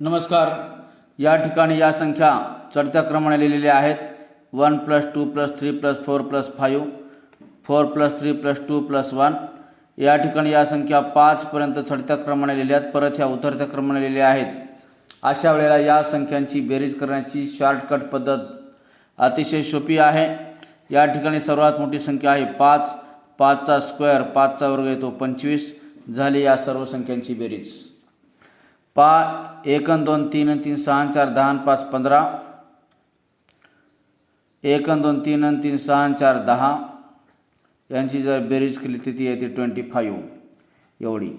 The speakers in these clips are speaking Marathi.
नमस्कार. या ठिकाणी या संख्या चढत्या क्रमाने लिहिलेल्या आहेत. One plus two plus three plus four plus five four plus three plus two plus one. या ठिकाणी या संख्या पाचपर्यंत चढत्या क्रमाने लिहिल्या आहेत. परत ह्या उतरत्या क्रमाने लिहिल्या आहेत. अशा वेळेला या संख्यांची बेरीज करण्याची शॉर्टकट पद्धत अतिशय सोपी आहे. या ठिकाणी सर्वात मोठी संख्या आहे पाच. पाचचा स्क्वेअर पाचचा वर्ग येतो पंचवीस. झाली या सर्व संख्यांची बेरीज. पा एक दोन तीन तीन सहा चार दहा पाच पंधरा. एक दोन तीन अन तीन सहा चार दहा. यांची जर बेरीज केली तर ती येते ट्वेंटी फाईव्ह. एवढी.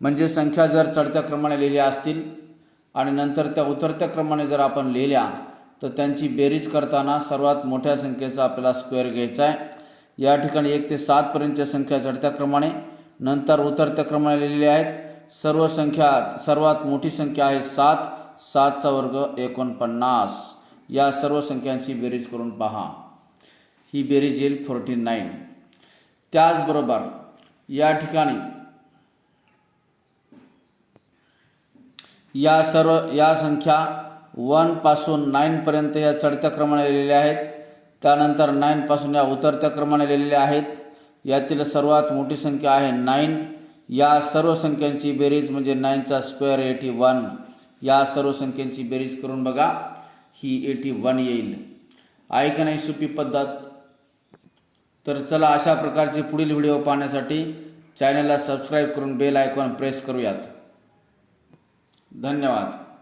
म्हणजे संख्या जर चढत्या क्रमाने लिहिल्या असतील आणि नंतर त्या उतरत्या क्रमाने जर आपण लिहिल्या तर त्यांची बेरीज करताना सर्वात मोठ्या संख्येचा आपल्याला स्क्वेअर घ्यायचा आहे. या ठिकाणी एक ते सातपर्यंतच्या संख्या चढत्या क्रमाने नंतर उतरत्या क्रमाने लिहिलेल्या आहेत. सर्व संख्या सर्वात मोठी संख्या आहे सात सातचा वर्ग एकोणपन्नास. या सर्व संख्यांची बेरीज करून पहा. ही बेरीज येईल फोर्टी नाईन. त्याचबरोबर या ठिकाणी या सर्व या संख्या वनपासून नाईनपर्यंत या चढत्या क्रमाने लिहिलेल्या आहेत. त्यानंतर नाईनपासून या उतरत्या क्रमाने लिहिलेल्या आहेत. यातील सर्वात मोठी संख्या आहे नाईन. या सर्व संख्यांची बेरीज म्हणजे नाईनचा स्क्वेअर एटी वन या सर्व संख्यांची बेरीज करून बघा ही एटी वन येईल. आहे का नाही सोपी पद्धत. तर चला अशा प्रकारचे पुढील व्हिडिओ पाहण्यासाठी चॅनलला सबस्क्राईब करून बेल आयकॉन प्रेस करूयात. धन्यवाद.